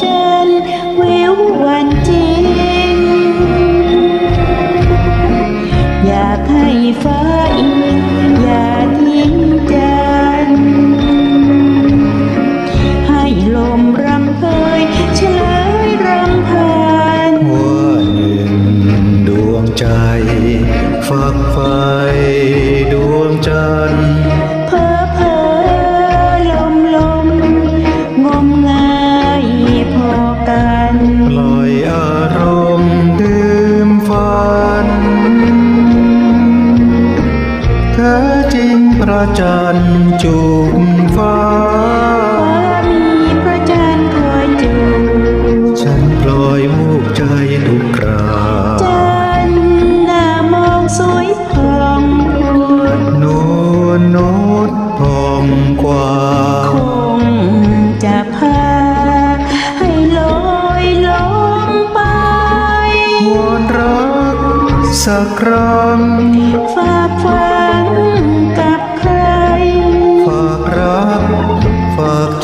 จูบจันทร์วิววันจริง อยากให้ฟ้าอิงอย่าทิ้งจันทร์ให้ลมรำเพยเฉลยรำพันว่าหนึ่งดวงใจ ฝักไฟดวงจันทร์ จริงประจันทร์จูบฟ้า มีพระจันทร์คอยจูฉันปล่อยมูกใจทุกคราจันทร์หน้ามองสวยผ่องพุดนวลโนดพองกว่า คงจะพาให้ลอยลงไปวอนรักสักครั้งฝากฝัง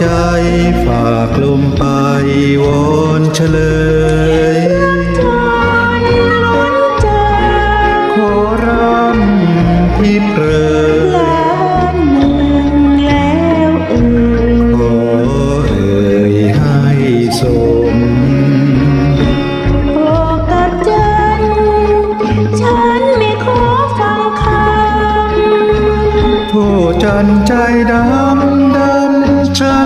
ใจฝากลมไปวอนเฉลยทนล้นใจขอรำพิเปรยล้านหนึ่งแล้วเอ่ยขอเอ่ยให้สมบอกกับจันฉันไม่ขอฟังคำโทษจันใจดำดำฉัน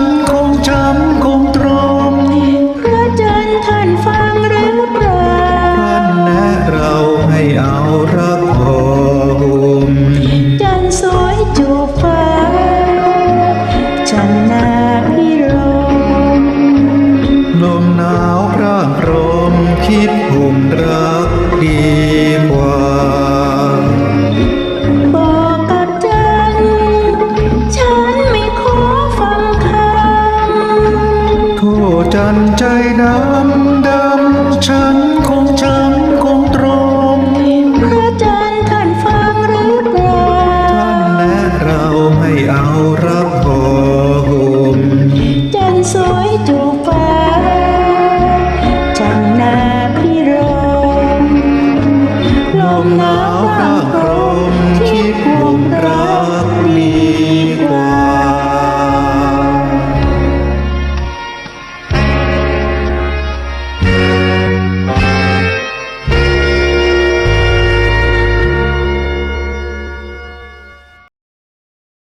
จันนาพิรมลมหนาวร่างพรมคิดห่มรักดีกว่า บอกกับจัน ฉันไม่ขอฟังคำโทษจันใจดำดำฉันคงช้ำคงตรมพระจันท่านฟังหรือเปล่าท่านแนะเราใหเอารับ